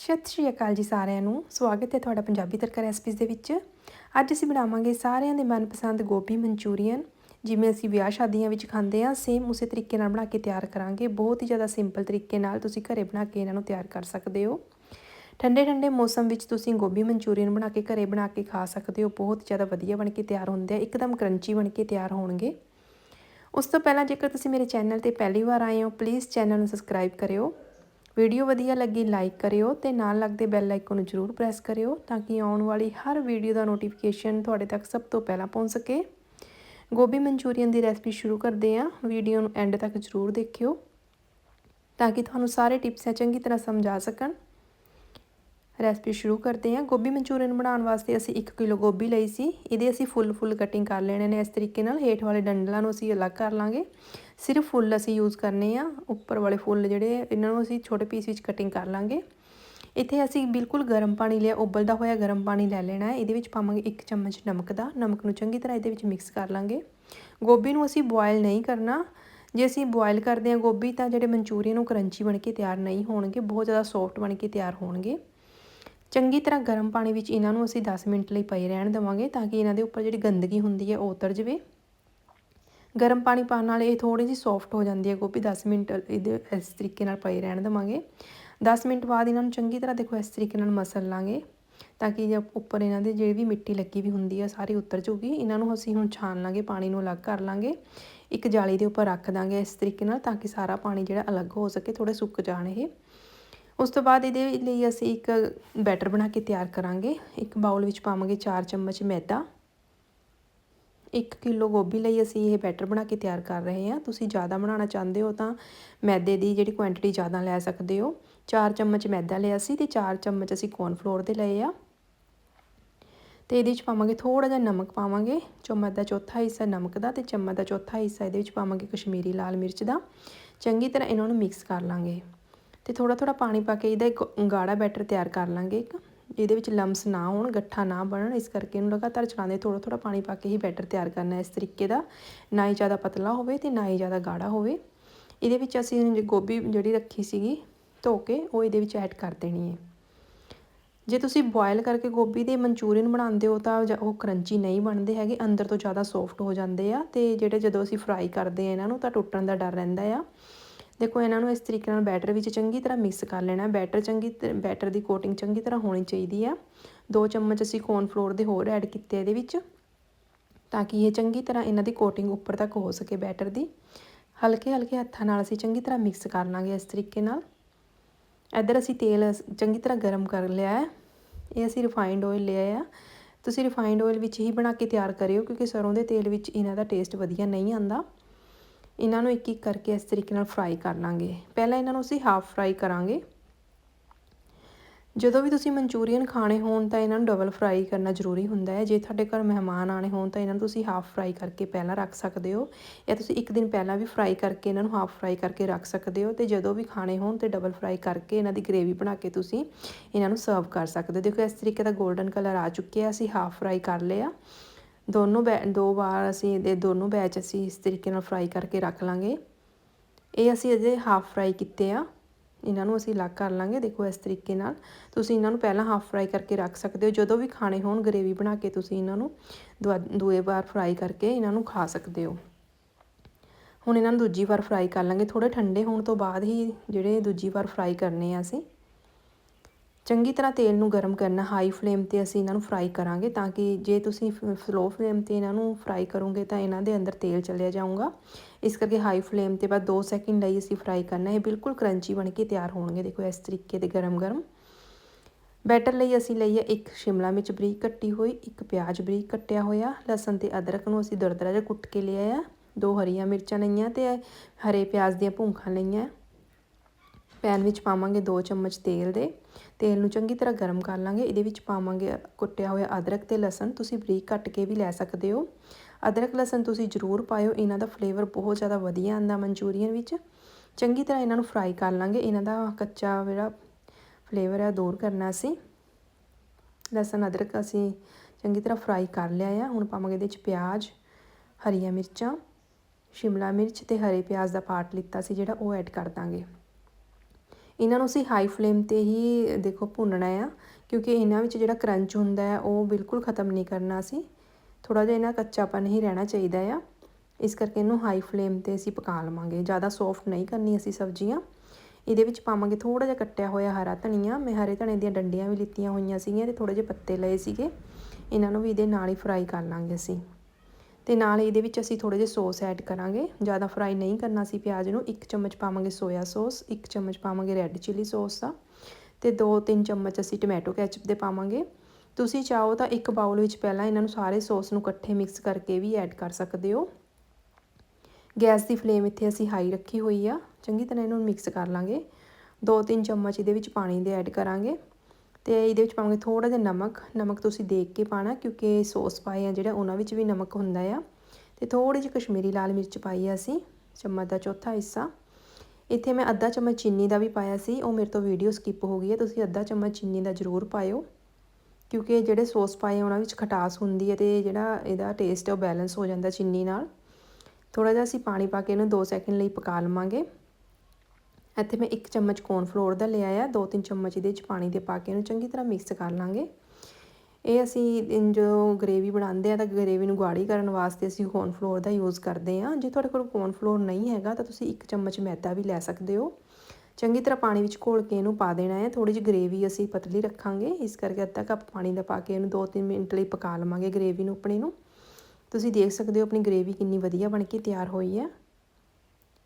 ਸਤਿ ਸ਼੍ਰੀ ਅਕਾਲ ਜੀ ਸਾਰਿਆਂ ਨੂੰ। ਸਵਾਗਤ ਹੈ ਤੁਹਾਡਾ ਪੰਜਾਬੀ ਤੜਕਾ ਰੈਸਪੀਜ਼ ਦੇ ਵਿੱਚ। ਅੱਜ ਅਸੀਂ ਬਣਾਵਾਂਗੇ ਸਾਰਿਆਂ ਦੇ ਮਨਪਸੰਦ ਗੋਭੀ ਮਨਚੂਰੀਅਨ। ਜਿਵੇਂ ਅਸੀਂ ਵਿਆਹ ਸ਼ਾਦੀਆਂ ਵਿੱਚ ਖਾਂਦੇ ਆ ਸੇਮ ਉਸੇ ਤਰੀਕੇ ਨਾਲ ਬਣਾ ਕੇ ਤਿਆਰ ਕਰਾਂਗੇ। ਬਹੁਤ ਹੀ ਜ਼ਿਆਦਾ ਸਿੰਪਲ ਤਰੀਕੇ ਨਾਲ ਤੁਸੀਂ ਘਰੇ ਬਣਾ ਕੇ ਇਹਨਾਂ ਨੂੰ ਤਿਆਰ ਕਰ ਸਕਦੇ ਹੋ। ਠੰਡੇ ਠੰਡੇ ਮੌਸਮ ਵਿੱਚ ਤੁਸੀਂ ਗੋਭੀ ਮਨਚੂਰੀਅਨ ਬਣਾ ਕੇ ਘਰੇ ਬਣਾ ਕੇ ਖਾ ਸਕਦੇ ਹੋ। ਬਹੁਤ ਜ਼ਿਆਦਾ ਵਧੀਆ ਬਣ ਕੇ ਤਿਆਰ ਹੁੰਦੇ ਆ, ਇੱਕਦਮ ਕਰੰਚੀ ਬਣ ਕੇ ਤਿਆਰ ਹੋਣਗੇ। ਉਸ ਤੋਂ ਪਹਿਲਾਂ ਜੇਕਰ ਤੁਸੀਂ ਮੇਰੇ ਚੈਨਲ ਤੇ ਪਹਿਲੀ ਵਾਰ ਆਏ ਹੋ ਪਲੀਜ਼ ਚੈਨਲ ਨੂੰ ਸਬਸਕ੍ਰਾਈਬ ਕਰਿਓ। ਵੀਡੀਓ ਵਧੀਆ ਲੱਗੀ ਲਾਈਕ ਕਰਿਓ ਤੇ ਨਾਲ ਲੱਗਦੇ ਬੈਲ ਆਈਕਨ ਨੂੰ ਜ਼ਰੂਰ ਪ੍ਰੈਸ ਕਰਿਓ ਤਾਂ ਕਿ ਆਉਣ ਵਾਲੀ ਹਰ ਵੀਡੀਓ ਦਾ ਨੋਟੀਫਿਕੇਸ਼ਨ ਤੁਹਾਡੇ ਤੱਕ ਸਭ ਤੋਂ ਪਹਿਲਾਂ ਪਹੁੰਚ ਸਕੇ। ਗੋਭੀ ਮਨਚੂਰੀਅਨ ਦੀ ਰੈਸਪੀ ਸ਼ੁਰੂ ਕਰਦੇ ਹਾਂ। ਵੀਡੀਓ ਨੂੰ ਐਂਡ ਤੱਕ ਜ਼ਰੂਰ ਦੇਖਿਓ ਤਾਂ ਕਿ ਤੁਹਾਨੂੰ ਸਾਰੇ ਟਿਪਸ ਚੰਗੀ ਤਰ੍ਹਾਂ ਸਮਝ ਆ ਸਕਣ। ਰੈਸਪੀ ਸ਼ੁਰੂ ਕਰਦੇ ਹਾਂ। ਗੋਭੀ ਮਨਚੂਰੀਅਨ ਬਣਾਉਣ ਵਾਸਤੇ ਅਸੀਂ 1 ਕਿਲੋ ਗੋਭੀ ਲਈ ਸੀ। ਇਹਦੇ ਅਸੀਂ ਫੁੱਲ ਫੁੱਲ ਕਟਿੰਗ ਕਰ ਲੈਣੇ ਨੇ। ਇਸ ਤਰੀਕੇ ਨਾਲ ਹੇਠ ਵਾਲੇ ਡੰਡਲਾਂ ਨੂੰ ਅਸੀਂ ਅਲੱਗ ਕਰ ਲਾਂਗੇ। ਸਿਰਫ ਫੁੱਲ ਅਸੀਂ ਯੂਜ਼ ਕਰਨੇ ਆ। ਉੱਪਰ ਵਾਲੇ ਫੁੱਲ ਜਿਹੜੇ ਇਹਨਾਂ ਨੂੰ ਅਸੀਂ ਛੋਟੇ ਪੀਸ ਵਿੱਚ ਕਟਿੰਗ ਕਰ ਲਾਂਗੇ। ਇੱਥੇ ਅਸੀਂ ਬਿਲਕੁਲ ਗਰਮ ਪਾਣੀ ਲਿਆ, ਉਬਲਦਾ ਹੋਇਆ ਗਰਮ ਪਾਣੀ ਲੈ ਲੈਣਾ ਹੈ। ਇਹਦੇ ਵਿੱਚ ਪਾਵਾਂਗੇ 1 ਚਮਚ ਨਮਕ ਦਾ। ਨਮਕ ਨੂੰ ਚੰਗੀ ਤਰ੍ਹਾਂ ਇਹਦੇ ਵਿੱਚ ਮਿਕਸ ਕਰ ਲਾਂਗੇ। ਗੋਭੀ ਨੂੰ ਅਸੀਂ ਬੋਇਲ ਨਹੀਂ ਕਰਨਾ। ਜੇ ਅਸੀਂ ਬੋਇਲ ਕਰਦੇ ਹਾਂ ਗੋਭੀ ਤਾਂ ਜਿਹੜੇ ਮਨਚੂਰੀਅਨ ਨੂੰ ਕਰੰਚੀ ਬਣ ਕੇ ਤਿਆਰ ਨਹੀਂ ਹੋਣਗੇ। ਬਹੁਤ ਜ਼ਿਆਦਾ ਸੌਫਟ ਬਣ ਕੇ ਤਿਆਰ ਹੋਣਗੇ। ਚੰਗੀ ਤਰ੍ਹਾਂ ਗਰਮ ਪਾਣੀ ਵਿੱਚ ਇਹਨਾਂ ਨੂੰ ਅਸੀਂ 10 ਮਿੰਟ ਲਈ ਪਏ ਰਹਿਣ ਦੇਵਾਂਗੇ ਤਾਂ ਕਿ ਇਹਨਾਂ ਦੇ ਉੱਪਰ ਜਿਹੜੀ ਗੰਦਗੀ ਹੁੰਦੀ ਹੈ ਉਹ ਉਤਰ ਜਾਵੇ। ਗਰਮ ਪਾਣੀ ਪਾਣ ਨਾਲ ਇਹ ਥੋੜੀ ਜਿਹੀ ਸੌਫਟ ਹੋ ਜਾਂਦੀ ਹੈ ਗੋਭੀ 10 ਮਿੰਟ ਇਹਦੇ ਇਸ ਤਰੀਕੇ ਨਾਲ ਪਈ ਰਹਿਣ ਦੇਵਾਂਗੇ। 10 ਮਿੰਟ ਬਾਅਦ ਇਹਨਾਂ ਨੂੰ ਚੰਗੀ ਤਰ੍ਹਾਂ ਦੇਖੋ ਇਸ ਤਰੀਕੇ ਨਾਲ ਮਸਲ ਲਾਂਗੇ ਤਾਂ ਕਿ ਜੇ ਉੱਪਰ ਇਹਨਾਂ ਦੇ ਜਿਹੜੀ ਵੀ ਮਿੱਟੀ ਲੱਗੀ ਵੀ ਹੁੰਦੀ ਹੈ ਸਾਰੀ ਉਤਰ ਜੂਗੀ ਇਹਨਾਂ ਨੂੰ ਅਸੀਂ ਹੁਣ ਛਾਣ ਲਾਂਗੇ, ਪਾਣੀ ਨੂੰ ਅਲੱਗ ਕਰ ਲਾਂਗੇ। ਇੱਕ ਜਾਲੀ ਦੇ ਉੱਪਰ ਰੱਖ ਦਾਂਗੇ ਇਸ ਤਰੀਕੇ ਨਾਲ ਤਾਂ ਕਿ ਸਾਰਾ ਪਾਣੀ ਜਿਹੜਾ ਅਲੱਗ ਹੋ ਸਕੇ ਥੋੜੇ ਸੁੱਕ ਜਾਣ ਇਹ। ਉਸ ਤੋਂ ਬਾਅਦ ਇਹਦੇ ਲਈ ਅਸੀਂ ਇੱਕ ਬੈਟਰ ਬਣਾ ਕੇ ਤਿਆਰ ਕਰਾਂਗੇ। ਇੱਕ ਬਾਉਲ ਵਿੱਚ ਪਾਵਾਂਗੇ 4 ਚਮਚ ਮੈਦਾ। 1 ਕਿਲੋ ਗੋਭੀ ਲਈ ਅਸੀਂ ਇਹ ਬੈਟਰ ਬਣਾ ਕੇ ਤਿਆਰ ਕਰ ਰਹੇ ਹਾਂ। ਤੁਸੀਂ ਜ਼ਿਆਦਾ ਬਣਾਉਣਾ ਚਾਹੁੰਦੇ ਹੋ ਤਾਂ ਮੈਦੇ ਦੀ ਜਿਹੜੀ ਕੁਆਂਟੀਟੀ ਜ਼ਿਆਦਾ ਲੈ ਸਕਦੇ ਹੋ। 4 ਚਮਚ ਮੈਦਾ ਲਿਆ ਸੀ ਤੇ 4 ਚਮਚ ਅਸੀਂ ਕੌਰਨਫਲੋਰ ਦੇ ਲਏ ਆ। ਤੇ ਇਹਦੇ ਵਿੱਚ ਪਾਵਾਂਗੇ ਥੋੜਾ ਜਿਹਾ ਨਮਕ ਪਾਵਾਂਗੇ। ਚਮਚ ਦਾ ਚੌਥਾ ਹਿੱਸਾ ਨਮਕ ਦਾ ਤੇ ਚਮਚ ਦਾ ਚੌਥਾ ਹਿੱਸਾ ਇਹਦੇ ਵਿੱਚ ਪਾਵਾਂਗੇ ਕਸ਼ਮੀਰੀ ਲਾਲ ਮਿਰਚ ਦਾ। ਚੰਗੀ ਤਰ੍ਹਾਂ ਇਹਨਾਂ ਨੂੰ ਮਿਕਸ ਕਰ ਲਾਂਗੇ। ਤੇ ਥੋੜਾ ਥੋੜਾ ਪਾਣੀ ਪਾ ਕੇ ਇਹਦਾ ਇੱਕ ਗਾੜਾ ਬੈਟਰ ਤਿਆਰ ਕਰ ਲਾਂਗੇ ਇੱਕ ਇਹਦੇ ਵਿੱਚ ਲੰਮਸ ਨਾ ਹੋਣ, ਗੱਠਾ ਨਾ ਬਣਨ, ਇਸ ਕਰਕੇ ਇਹਨੂੰ ਲਗਾਤਾਰ ਚਲਾਉਂਦੇ ਥੋੜਾ ਥੋੜਾ ਪਾਣੀ ਪਾ ਕੇ ਹੀ ਬੈਟਰ ਤਿਆਰ ਕਰਨਾ ਇਸ ਤਰੀਕੇ ਦਾ। ਨਾ ਹੀ ਜ਼ਿਆਦਾ ਪਤਲਾ ਹੋਵੇ ਤੇ ਨਾ ਹੀ ਜ਼ਿਆਦਾ ਗਾੜਾ ਹੋਵੇ। ਇਹਦੇ ਵਿੱਚ ਅਸੀਂ ਗੋਭੀ ਜਿਹੜੀ ਰੱਖੀ ਸੀਗੀ ਧੋ ਕੇ ਉਹ ਇਹਦੇ ਵਿੱਚ ਐਡ ਕਰ ਦੇਣੀ ਹੈ। ਜੇ ਤੁਸੀਂ ਬੋਇਲ ਕਰਕੇ ਗੋਭੀ ਦੇ ਮਨਚੂਰੀਅਨ ਬਣਾਉਂਦੇ ਹੋ ਤਾਂ ਉਹ ਕਰੰਚੀ ਨਹੀਂ ਬਣਦੇ ਹੈਗੇ, ਅੰਦਰ ਤੋਂ ਜ਼ਿਆਦਾ ਸੌਫਟ ਹੋ ਜਾਂਦੇ ਆ ਤੇ ਜਿਹੜੇ ਜਦੋਂ ਅਸੀਂ ਫਰਾਈ ਕਰਦੇ ਆ ਇਹਨਾਂ ਨੂੰ ਤਾਂ ਟੁੱਟਣ ਦਾ ਡਰ ਰਹਿੰਦਾ ਆ। ਦੇਖੋ, ਇਹਨਾਂ ਨੂੰ ਇਸ ਤਰੀਕੇ ਨਾਲ ਬੈਟਰ ਵਿੱਚ ਚੰਗੀ ਤਰ੍ਹਾਂ ਮਿਕਸ ਕਰ ਲੈਣਾ। ਬੈਟਰ ਚੰਗੀ ਬੈਟਰ ਦੀ ਕੋਟਿੰਗ ਚੰਗੀ ਤਰ੍ਹਾਂ ਹੋਣੀ ਚਾਹੀਦੀ ਆ। ਦੋ ਚਮਚ ਅਸੀਂ ਕੌਰਨ ਫਲੋਰ ਦੇ ਹੋਰ ਐਡ ਕੀਤੇ ਇਹਦੇ ਵਿੱਚ, ਤਾਂ ਕਿ ਇਹ ਚੰਗੀ ਤਰ੍ਹਾਂ ਇਹਨਾਂ ਦੀ ਕੋਟਿੰਗ ਉੱਪਰ ਤੱਕ ਹੋ ਸਕੇ ਬੈਟਰ ਦੀ। ਹਲਕੇ ਹਲਕੇ ਹੱਥਾਂ ਨਾਲ ਅਸੀਂ ਚੰਗੀ ਤਰ੍ਹਾਂ ਮਿਕਸ ਕਰ ਲਾਂਗੇ ਇਸ ਤਰੀਕੇ ਨਾਲ। ਇੱਧਰ ਅਸੀਂ ਤੇਲ ਚੰਗੀ ਤਰ੍ਹਾਂ ਗਰਮ ਕਰ ਲਿਆ ਹੈ। ਇਹ ਅਸੀਂ ਰਿਫਾਈਨਡ ਆਇਲ ਲਿਆ ਆ। ਤੁਸੀਂ ਰਿਫਾਈਨਡ ਆਇਲ ਵਿੱਚ ਹੀ ਬਣਾ ਕੇ ਤਿਆਰ ਕਰਿਓ, ਕਿਉਂਕਿ ਸਰੋਂ ਦੇ ਤੇਲ ਵਿੱਚ ਇਹਨਾਂ ਦਾ ਟੇਸਟ ਵਧੀਆ ਨਹੀਂ ਆਉਂਦਾ। ਇਹਨਾਂ ਨੂੰ ਇੱਕ ਇੱਕ ਕਰਕੇ ਇਸ ਤਰੀਕੇ ਨਾਲ ਫਰਾਈ ਕਰ ਲਾਂਗੇ। ਪਹਿਲਾਂ ਇਹਨਾਂ ਨੂੰ ਅਸੀਂ ਹਾਫ ਫਰਾਈ ਕਰਾਂਗੇ। ਜਦੋਂ ਵੀ ਤੁਸੀਂ ਮਨਚੂਰੀਅਨ ਖਾਣੇ ਹੋਣ ਤਾਂ ਇਹਨਾਂ ਨੂੰ ਡਬਲ ਫਰਾਈ ਕਰਨਾ ਜ਼ਰੂਰੀ ਹੁੰਦਾ ਹੈ। ਜੇ ਤੁਹਾਡੇ ਘਰ ਮਹਿਮਾਨ ਆਣੇ ਹੋਣ ਤਾਂ ਇਹਨਾਂ ਨੂੰ ਤੁਸੀਂ ਹਾਫ ਫਰਾਈ ਕਰਕੇ ਪਹਿਲਾਂ ਰੱਖ ਸਕਦੇ ਹੋ ਜਾਂ ਤੁਸੀਂ ਇੱਕ ਦਿਨ ਪਹਿਲਾਂ ਵੀ ਫਰਾਈ ਕਰਕੇ ਇਹਨਾਂ ਨੂੰ ਹਾਫ ਫਰਾਈ ਕਰਕੇ ਰੱਖ ਸਕਦੇ ਹੋ ਤੇ ਜਦੋਂ ਵੀ ਖਾਣੇ ਹੋਣ ਤੇ ਡਬਲ ਫਰਾਈ ਕਰਕੇ ਇਹਨਾਂ ਦੀ ਗ੍ਰੇਵੀ ਬਣਾ ਕੇ ਤੁਸੀਂ ਇਹਨਾਂ ਨੂੰ ਸਰਵ ਕਰ ਸਕਦੇ ਹੋ। ਦੇਖੋ ਇਸ ਤਰੀਕੇ ਦਾ 골ਡਨ ਕਲਰ ਆ ਚੁੱਕਿਆ, ਅਸੀਂ ਹਾਫ ਫਰਾਈ ਕਰ ਲਿਆ। ਦੋਨੋਂ ਬੈ, ਦੋ ਵਾਰ ਅਸੀਂ ਇਹਦੇ ਦੋਨੋਂ ਬੈਚ ਅਸੀਂ ਇਸ ਤਰੀਕੇ ਨਾਲ ਫਰਾਈ ਕਰਕੇ ਰੱਖ ਲਾਂਗੇ। ਇਹ ਅਸੀਂ ਅਜੇ ਹਾਫ ਫਰਾਈ ਕੀਤੇ ਆ। ਇਹਨਾਂ ਨੂੰ ਅਸੀਂ ਅਲੱਗ ਕਰ ਲਾਂਗੇ, ਦੇਖੋ ਇਸ ਤਰੀਕੇ ਨਾਲ। ਤੁਸੀਂ ਇਹਨਾਂ ਨੂੰ ਪਹਿਲਾਂ ਹਾਫ ਫਰਾਈ ਕਰਕੇ ਰੱਖ ਸਕਦੇ ਹੋ। ਜਦੋਂ ਵੀ ਖਾਣੇ ਹੋਣ ਗਰੇਵੀ ਬਣਾ ਕੇ ਤੁਸੀਂ ਇਹਨਾਂ ਨੂੰ ਦੂਏ ਵਾਰ ਫਰਾਈ ਕਰਕੇ ਇਹਨਾਂ ਨੂੰ ਖਾ ਸਕਦੇ ਹੋ। ਹੁਣ ਇਹਨਾਂ ਨੂੰ ਦੂਜੀ ਵਾਰ ਫਰਾਈ ਕਰ ਲਾਂਗੇ। ਥੋੜੇ ਠੰਡੇ ਹੋਣ ਤੋਂ ਬਾਅਦ ਹੀ ਜਿਹੜੇ ਦੂਜੀ ਵਾਰ ਫਰਾਈ ਕਰਨੇ ਆ ਅਸੀਂ ਚੰਗੀ ਤਰ੍ਹਾਂ ਤੇਲ ਨੂੰ ਗਰਮ ਕਰਨਾ ਹਾਈ ਫਲੇਮ ਤੇ ਅਸੀਂ ਇਹਨਾਂ ਨੂੰ ਫਰਾਈ ਕਰਾਂਗੇ ਤਾਂ ਕਿ ਜੇ ਤੁਸੀਂ ਸਲੋ ਫਲੇਮ ਤੇ ਇਹਨਾਂ ਨੂੰ ਫਰਾਈ ਕਰੋਗੇ ਤਾਂ ਇਹਨਾਂ ਦੇ ਅੰਦਰ ਤੇਲ ਚਲਿਆ ਜਾਊਗਾ। ਇਸ ਕਰਕੇ ਹਾਈ ਫਲੇਮ ਤੇ ਬਾਅਦ 2 ਸੈਕਿੰਡ ਲਈ ਅਸੀਂ ਫਰਾਈ ਕਰਨਾ, ਇਹ ਬਿਲਕੁਲ ਕਰੰਚੀ ਬਣ ਕੇ ਤਿਆਰ ਹੋਣਗੇ। ਦੇਖੋ ਇਸ ਤਰੀਕੇ ਦੇ ਗਰਮ-ਗਰਮ ਬੈਟਰ ਲਈ ਅਸੀਂ ਲਈ ਲਈਏ ਇੱਕ ਸ਼ਿਮਲਾ ਮਿਰਚ ਬਰੀਕ ਕੱਟੀ ਹੋਈ, ਇੱਕ ਪਿਆਜ਼ ਬਰੀਕ ਕੱਟਿਆ ਹੋਇਆ, ਲਸਣ ਤੇ ਅਦਰਕ ਨੂੰ ਅਸੀਂ ਦਰਦਰਾ ਜਿਹਾ ਕੁੱਟ ਕੇ ਲਿਆ ਆ। ਦੋ ਹਰੀਆਂ ਮਿਰਚਾਂ ਲਈਆਂ ਤੇ ਹਰੇ ਪਿਆਜ਼ ਦੀਆਂ ਭੁੰਖਾਂ ਲਈਆਂ। ਪੈਨ ਵਿੱਚ ਪਾਵਾਂਗੇ 2 ਚਮਚ ਤੇਲ ਦੇ। ਤੇਲ ਨੂੰ ਚੰਗੀ ਤਰ੍ਹਾਂ ਗਰਮ ਕਰ ਲਾਂਗੇ। ਇਹਦੇ ਵਿੱਚ ਪਾਵਾਂਗੇ ਕੁੱਟਿਆ ਹੋਇਆ ਅਦਰਕ ਤੇ ਲਸਣ। ਤੁਸੀਂ ਬਰੀਕ ਕੱਟ ਕੇ ਵੀ ਲੈ ਸਕਦੇ ਹੋ। ਅਦਰਕ, ਲਸਣ ਤੁਸੀਂ ਜ਼ਰੂਰ ਪਾਇਓ। ਇਹਨਾਂ ਦਾ ਫਲੇਵਰ ਬਹੁਤ ਜ਼ਿਆਦਾ ਵਧੀਆ ਆਂਦਾ ਮਨਚੂਰੀਅਨ ਵਿੱਚ। ਚੰਗੀ ਤਰ੍ਹਾਂ ਇਹਨਾਂ ਨੂੰ ਫਰਾਈ ਕਰ ਲਾਂਗੇ। ਇਹਨਾਂ ਦਾ ਕੱਚਾ ਜਿਹੜਾ ਫਲੇਵਰ ਹੈ ਦੂਰ ਕਰਨਾ ਸੀ ਲਸਣ, ਅਦਰਕ ਅਸੀਂ ਚੰਗੀ ਤਰ੍ਹਾਂ ਫਰਾਈ ਕਰ ਲਿਆ ਆ। ਹੁਣ ਪਾਵਾਂਗੇ ਇਹਦੇ ਵਿੱਚ ਪਿਆਜ਼, ਹਰੀਆਂ ਮਿਰਚਾਂ, ਸ਼ਿਮਲਾ ਮਿਰਚ ਤੇ ਹਰੇ ਪਿਆਜ਼ ਦਾ ਪਾਰਟ ਲਿੱਤਾ ਸੀ ਜਿਹੜਾ ਉਹ ਐਡ ਕਰ ਦਾਂਗੇ। ਇਹਨਾਂ ਨੂੰ ਅਸੀਂ ਹਾਈ ਫਲੇਮ ਤੇ ਹੀ, ਦੇਖੋ, ਭੁੰਨਣਾ ਆ, ਕਿਉਂਕਿ ਇਹਨਾਂ ਵਿੱਚ ਜਿਹੜਾ ਕਰੰਚ ਹੁੰਦਾ ਹੈ, ਉਹ ਬਿਲਕੁਲ ਖਤਮ ਨਹੀਂ ਕਰਨਾ ਅਸੀਂ। ਥੋੜਾ ਜਿਹਾ ਇਹਨਾਂ ਕੱਚਾਪਨ ਹੀ ਰਹਿਣਾ ਚਾਹੀਦਾ ਆ। ਇਸ ਕਰਕੇ ਇਹਨੂੰ ਹਾਈ ਫਲੇਮ ਤੇ ਅਸੀਂ ਪਕਾ ਲਵਾਂਗੇ। ਜ਼ਿਆਦਾ ਸੌਫਟ ਨਹੀਂ ਕਰਨੀ ਅਸੀਂ ਸਬਜ਼ੀਆਂ। ਇਹਦੇ ਵਿੱਚ ਪਾਵਾਂਗੇ ਥੋੜਾ ਜਿਹਾ ਕੱਟਿਆ ਹੋਇਆ ਹਰਾ ਧਨੀਆ। ਮੈਂ ਹਰੇ ਧਣੇ ਦੀਆਂ ਡੰਡੀਆਂ ਵੀ ਲਿੱਤੀਆਂ ਹੋਈਆਂ ਸੀਗੀਆਂ ਤੇ ਥੋੜੇ ਜਿਹੇ ਪੱਤੇ ਲਏ ਸੀਗੇ। ਇਹਨਾਂ ਨੂੰ ਵੀ ਇਹਦੇ ਨਾਲ ਹੀ ਫਰਾਈ ਕਰ ਲਾਂਗੇ ਅਸੀਂ। ਤੇ ਨਾਲ ਇਹਦੇ ਵਿੱਚ ਅਸੀਂ ਥੋੜੇ ਜਿਹੇ ਸੌਸ ਐਡ ਕਰਾਂਗੇ। ਜ਼ਿਆਦਾ ਫਰਾਈ ਨਹੀਂ ਕਰਨਾ ਸੀ ਪਿਆਜ਼ ਨੂੰ। ਇੱਕ ਚਮਚ ਪਾਵਾਂਗੇ ਸੋਇਆ ਸੌਸ ਇੱਕ ਚਮਚ ਪਾਵਾਂਗੇ ਰੈੱਡ ਚਿਲੀ ਸੌਸ ਦਾ ਤੇ 2-3 ਚਮਚ ਅਸੀਂ ਟੋਮੈਟੋ ਕੈਚਪ ਦੇ ਪਾਵਾਂਗੇ। ਤੁਸੀਂ ਚਾਹੋ ਤਾਂ ਇੱਕ ਬਾਉਲ ਵਿੱਚ ਪਹਿਲਾਂ ਇਹਨਾਂ ਨੂੰ ਸਾਰੇ ਸੌਸ ਨੂੰ ਇਕੱਠੇ ਮਿਕਸ ਕਰਕੇ ਵੀ ਐਡ ਕਰ ਸਕਦੇ ਹੋ। ਗੈਸ ਦੀ ਫਲੇਮ ਇੱਥੇ ਅਸੀਂ ਹਾਈ ਰੱਖੀ ਹੋਈ ਆ। ਚੰਗੀ ਤਰ੍ਹਾਂ ਇਹਨੂੰ ਮਿਕਸ ਕਰ ਲਾਂਗੇ। 2-3 ਚਮਚ ਇਹਦੇ ਵਿੱਚ ਪਾਣੀ ਦੇ ਐਡ ਕਰਾਂਗੇ। ਤੇ ਇਹਦੇ ਵਿੱਚ ਪਾਵਾਂਗੇ ਥੋੜਾ ਜਿਹਾ ਨਮਕ ਨਮਕ ਤੁਸੀਂ ਦੇਖ ਕੇ ਪਾਣਾ ਕਿਉਂਕਿ ਸੌਸ ਪਾਏ ਆ ਜਿਹੜਾ ਉਹਨਾਂ ਵਿੱਚ ਵੀ ਨਮਕ ਹੁੰਦਾ ਆ। ਤੇ ਥੋੜੀ ਜਿਹੀ ਕਸ਼ਮੀਰੀ ਲਾਲ ਮਿਰਚ ਪਾਈ ਆ ਅਸੀਂ, ਚਮਚ ਦਾ ਚੌਥਾ ਹਿੱਸਾ। ਇੱਥੇ ਮੈਂ ਅੱਧਾ ਚਮਚ ਚੀਨੀ ਦਾ ਵੀ ਪਾਇਆ ਸੀ, ਉਹ ਮੇਰੇ ਤੋਂ ਵੀਡੀਓ ਸਕਿਪ ਹੋ ਗਈ ਹੈ ਤੁਸੀਂ ਅੱਧਾ ਚਮਚ ਚੀਨੀ ਦਾ ਜ਼ਰੂਰ ਪਾਇਓ। ਕਿਉਂਕਿ ਜਿਹੜੇ ਸੌਸ ਪਾਏ ਉਹਨਾਂ ਵਿੱਚ ਖਟਾਸ ਹੁੰਦੀ ਹੈ ਤੇ ਜਿਹੜਾ ਇਹਦਾ ਟੇਸਟ ਹੈ ਉਹ ਬੈਲੈਂਸ ਹੋ ਜਾਂਦਾ ਚੀਨੀ ਨਾਲ। ਥੋੜਾ ਜਿਹਾ ਅਸੀਂ ਪਾਣੀ ਪਾ ਕੇ ਇਹਨੂੰ 2 ਸੈਕਿੰਡ ਲਈ ਪਕਾ ਲਵਾਂਗੇ। ਇੱਥੇ ਮੈਂ 1 ਚਮਚ ਕੌਰਨ ਫਲੋਰ ਦਾ ਲਿਆ ਆ 2-3 ਚਮਚ ਇਹਦੇ 'ਚ ਪਾਣੀ ਦੇ ਪਾ ਕੇ ਇਹਨੂੰ ਚੰਗੀ ਤਰ੍ਹਾਂ ਮਿਕਸ ਕਰ ਲਾਂਗੇ। ਇਹ ਅਸੀਂ ਜੋ ਗ੍ਰੇਵੀ ਬਣਾਉਂਦੇ ਆ ਤਾਂ ਗ੍ਰੇਵੀ ਨੂੰ ਗਾੜੀ ਕਰਨ ਵਾਸਤੇ ਅਸੀਂ ਕੌਰਨ ਫਲੋਰ ਦਾ ਯੂਜ਼ ਕਰਦੇ ਆ। ਜੇ ਤੁਹਾਡੇ ਕੋਲ ਕੌਰਨ ਫਲੋਰ ਨਹੀਂ ਹੈਗਾ ਤਾਂ ਤੁਸੀਂ 1 ਚਮਚ ਮੈਦਾ ਵੀ ਲੈ ਸਕਦੇ ਹੋ। ਚੰਗੀ ਤਰ੍ਹਾਂ ਪਾਣੀ ਵਿੱਚ ਘੋਲ ਕੇ ਇਹਨੂੰ ਪਾ ਦੇਣਾ ਹੈ ਥੋੜੀ ਜਿਹੀ ਗ੍ਰੇਵੀ ਅਸੀਂ ਪਤਲੀ ਰੱਖਾਂਗੇ। ਇਸ ਕਰਕੇ ਅੱਧਾ ਕੱਪ ਪਾਣੀ ਦਾ ਪਾ ਕੇ ਇਹਨੂੰ 2-3 ਮਿੰਟ ਲਈ ਪਕਾ ਲਵਾਂਗੇ ਗ੍ਰੇਵੀ ਨੂੰ ਆਪਣੀ ਨੂੰ। ਤੁਸੀਂ ਦੇਖ ਸਕਦੇ ਹੋ ਆਪਣੀ ਗ੍ਰੇਵੀ ਕਿੰਨੀ ਵਧੀਆ ਬਣ ਕੇ ਤਿਆਰ ਹੋਈ ਹੈ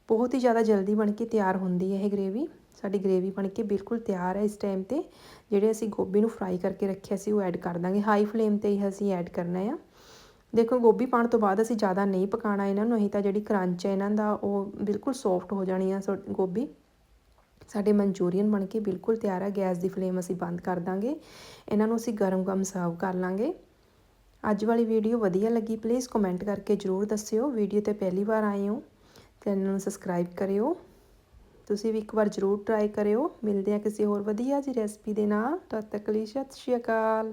ਬਹੁਤ ਹੀ ਜ਼ਿਆਦਾ ਜਲਦੀ ਬਣ ਕੇ ਤਿਆਰ ਹੁੰਦੀ ਹੈ ਇਹ ਗ੍ਰੇਵੀ ਸਾਡੀ ਗ੍ਰੇਵੀ ਬਣ ਕੇ ਬਿਲਕੁਲ ਤਿਆਰ ਹੈ ਇਸ ਟਾਈਮ ਤੇ। ਜਿਹੜੇ ਅਸੀਂ ਗੋਭੀ ਨੂੰ ਫਰਾਈ ਕਰਕੇ ਰੱਖਿਆ ਸੀ ਉਹ ਐਡ ਕਰ ਦਾਂਗੇ। ਹਾਈ ਫਲੇਮ ਤੇ ਹੀ ਅਸੀਂ ਐਡ ਕਰਨਾ ਆ। ਦੇਖੋ, ਗੋਭੀ ਪਾਣ ਤੋਂ ਬਾਅਦ ਅਸੀਂ ਜ਼ਿਆਦਾ ਨਹੀਂ ਪਕਾਣਾ ਇਹਨਾਂ ਨੂੰ। ਅਸੀਂ ਤਾਂ ਜਿਹੜੀ ਕਰੰਚ ਹੈ ਇਹਨਾਂ ਦਾ, ਉਹ ਬਿਲਕੁਲ ਸੌਫਟ ਹੋ ਜਾਣੀ ਆ ਗੋਭੀ। ਸਾਡੇ ਮਨਚੂਰੀਅਨ ਬਣ ਕੇ ਬਿਲਕੁਲ ਤਿਆਰ ਆ। ਗੈਸ ਦੀ ਫਲੇਮ ਅਸੀਂ ਬੰਦ ਕਰ ਦਾਂਗੇ। ਇਹਨਾਂ ਨੂੰ ਅਸੀਂ ਗਰਮ-ਗਰਮ ਸਰਵ ਕਰ ਲਾਂਗੇ। ਅੱਜ ਵਾਲੀ ਵੀਡੀਓ ਵਧੀਆ ਲੱਗੀ ਪਲੀਜ਼ ਕਮੈਂਟ ਕਰਕੇ ਜਰੂਰ ਦੱਸਿਓ। ਵੀਡੀਓ ਤੇ ਪਹਿਲੀ ਵਾਰ ਆਏ ਹੋ। ਚੈਨਲ ਨੂੰ ਸਬਸਕ੍ਰਾਈਬ ਕਰਿਓ। ਤੁਸੀਂ ਵੀ ਇੱਕ ਵਾਰ ਜਰੂਰ ਟਰਾਈ ਕਰਿਓ। ਮਿਲਦੇ ਆ ਕਿਸੇ ਹੋਰ ਵਧੀਆ ਜੀ ਰੈਸਪੀ ਦੇ ਨਾਲ। ਤਦ ਤੱਕ ਲਈ ਸਤਿ ਸ਼੍ਰੀ ਅਕਾਲ।